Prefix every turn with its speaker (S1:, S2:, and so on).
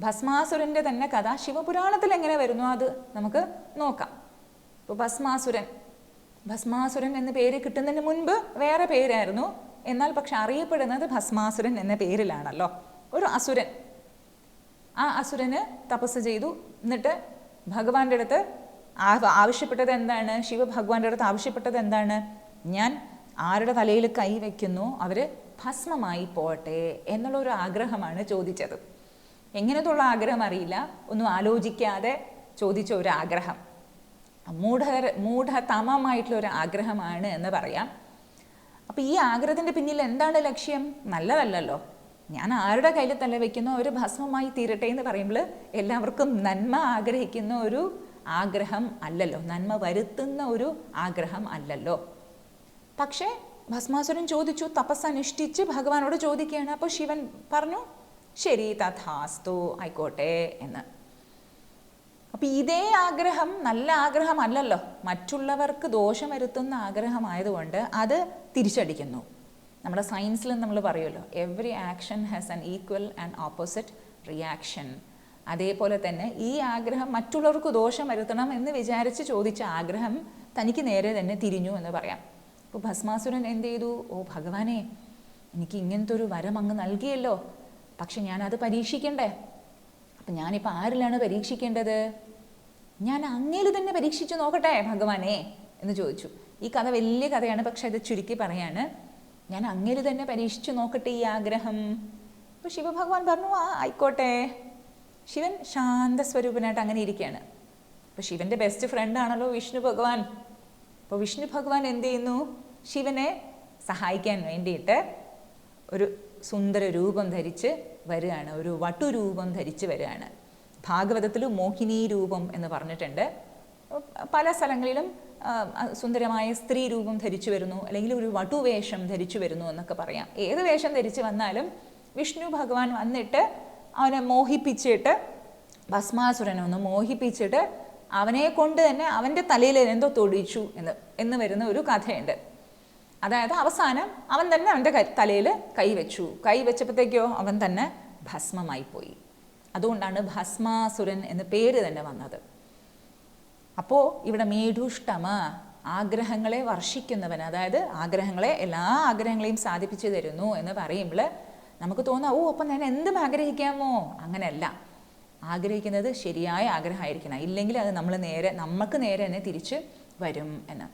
S1: ഭസ്മാസുരന്റെ തന്നെ കഥ ശിവപുരാണത്തിൽ എങ്ങനെ വരുന്നു അത് നമുക്ക് നോക്കാം. ഇപ്പോൾ ഭസ്മാസുരൻ ഭസ്മാസുരൻ എന്ന പേര് കിട്ടുന്നതിന് മുൻപ് വേറെ പേരായിരുന്നു. എന്നാൽ പക്ഷെ അറിയപ്പെടുന്നത് ഭസ്മാസുരൻ എന്ന പേരിലാണല്ലോ. ഒരു അസുരൻ. ആ അസുരന് തപസ് ചെയ്തു. എന്നിട്ട് ഭഗവാന്റെ അടുത്ത് ആവശ്യപ്പെട്ടത് എന്താണ്? ശിവഭഗവാന്റെ അടുത്ത് ആവശ്യപ്പെട്ടത് എന്താണ്? ഞാൻ ആരുടെ തലയിൽ കൈ വയ്ക്കുന്നു അവർ ഭസ്മമായി പോട്ടെ എന്നുള്ള ഒരു ആഗ്രഹമാണ് ചോദിച്ചത്. എങ്ങനത്തുള്ള ആഗ്രഹം അറിയില്ല. ഒന്നും ആലോചിക്കാതെ ചോദിച്ച ഒരു ആഗ്രഹം മൂഢ മൂഢതമമായിട്ടുള്ള ഒരു ആഗ്രഹമാണ് എന്ന് പറയാം. അപ്പോൾ ഈ ആഗ്രഹത്തിന്റെ പിന്നിൽ എന്താണ് ലക്ഷ്യം? നല്ലതല്ലല്ലോ. ഞാൻ ആരുടെ കയ്യിൽ തല വയ്ക്കുന്നു അവർ ഭസ്മമായി തീരട്ടെ എന്ന് പറയുമ്പോൾ എല്ലാവർക്കും നന്മ ആഗ്രഹിക്കുന്ന ഒരു ആഗ്രഹം അല്ലല്ലോ. നന്മ വരുത്തുന്ന ഒരു ആഗ്രഹം അല്ലല്ലോ. പക്ഷേ ഭസ്മാസുരൻ ചോദിച്ചു തപസ് അനുഷ്ഠിച്ച് ഭഗവാനോട് ചോദിക്കുകയാണ്. അപ്പോൾ ശിവൻ പറഞ്ഞു ശരി തഥാസ്തു ആയിക്കോട്ടെ എന്ന്. അപ്പൊ ഇതേ ആഗ്രഹം നല്ല ആഗ്രഹമല്ലല്ലോ. മറ്റുള്ളവർക്ക് ദോഷം വരുത്തുന്ന ആഗ്രഹമായതുകൊണ്ട് അത് തിരിച്ചടിക്കുന്നു. നമ്മുടെ സയൻസിൽ നമ്മൾ പറയുമല്ലോ every action has an equal and opposite reaction അതേപോലെ തന്നെ ഈ ആഗ്രഹം മറ്റുള്ളവർക്ക് ദോഷം വരുത്തണം എന്ന് വിചാരിച്ച് ചോദിച്ച ആഗ്രഹം തനിക്ക് നേരെ തന്നെ തിരിഞ്ഞു എന്ന് പറയാം. അപ്പോൾ ഭസ്മാസുരൻ എന്ത് ചെയ്തു? ഓ ഭഗവാനെ എനിക്ക് ഇങ്ങനത്തെ ഒരു വരം അങ്ങ് നൽകിയല്ലോ. പക്ഷെ ഞാനത് പരീക്ഷിക്കണ്ടേ? അപ്പം ഞാനിപ്പോൾ ആരിലാണ് പരീക്ഷിക്കേണ്ടത്? ഞാൻ അങ്ങയിൽ തന്നെ പരീക്ഷിച്ചു നോക്കട്ടെ ഭഗവാനെ എന്ന് ചോദിച്ചു. ഈ കഥ വലിയ കഥയാണ് പക്ഷെ അത് ചുരുക്കി പറയാണ്. ഞാൻ അങ്ങയിൽ തന്നെ പരീക്ഷിച്ചു നോക്കട്ടെ ഈ ആഗ്രഹം. അപ്പോൾ ശിവഭഗവാൻ പറഞ്ഞു ആ ആയിക്കോട്ടെ. ശിവൻ ശാന്തസ്വരൂപനായിട്ട് അങ്ങനെ ഇരിക്കുകയാണ് അപ്പോൾ ശിവന്റെ ബെസ്റ്റ് ഫ്രണ്ട് ആണല്ലോ വിഷ്ണു ഭഗവാൻ. അപ്പോൾ വിഷ്ണു ഭഗവാൻ എന്ത് ചെയ്യുന്നു? ശിവനെ സഹായിക്കാൻ വേണ്ടിയിട്ട് ഒരു സുന്ദര രൂപം ധരിച്ച് വരികയാണ്. ഒരു വട്ടുരൂപം ധരിച്ച് വരികയാണ്. ഭാഗവതത്തിൽ മോഹിനി രൂപം എന്ന് പറഞ്ഞിട്ടുണ്ട്. പല സ്ഥലങ്ങളിലും സുന്ദരമായ സ്ത്രീ രൂപം ധരിച്ചു വരുന്നു. അല്ലെങ്കിൽ ഒരു വടുവേഷം ധരിച്ചു വരുന്നു എന്നൊക്കെ പറയാം. ഏത് വേഷം ധരിച്ചു വന്നാലും വിഷ്ണു ഭഗവാൻ വന്നിട്ട് അവനെ മോഹിപ്പിച്ചിട്ട് ഭസ്മാസുരനെ ഒന്ന് മോഹിപ്പിച്ചിട്ട് അവനെ കൊണ്ട് തന്നെ അവന്റെ തലയിൽ എന്തോ തൊടിച്ചു എന്ന് എന്ന് വരുന്ന ഒരു കഥയുണ്ട്. അതായത് അവസാനം അവൻ തന്നെ അവന്റെ തലയിൽ കൈവച്ചു കൈ വെച്ചപ്പോഴത്തേക്കോ അവൻ തന്നെ ഭസ്മമായി പോയി. അതുകൊണ്ടാണ് ഭസ്മാസുരൻ എന്ന പേര് തന്നെ വന്നത്. അപ്പോൾ ഇവിടെ മേഢുഷ്ടമ ആഗ്രഹങ്ങളെ വർഷിക്കുന്നവൻ അതായത് ആഗ്രഹങ്ങളെ എല്ലാ ആഗ്രഹങ്ങളെയും സാധിപ്പിച്ചു തരുന്നു എന്ന് പറയുമ്പോൾ നമുക്ക് തോന്നാം ഓ അപ്പം ഞാൻ എന്തും ആഗ്രഹിക്കാമോ? അങ്ങനെയല്ല. ആഗ്രഹിക്കുന്നത് ശരിയായ ആഗ്രഹമായിരിക്കണം. ഇല്ലെങ്കിൽ അത് നമ്മൾ നേരെ നമുക്ക് നേരെ തന്നെ തിരിച്ച് വരും എന്ന്.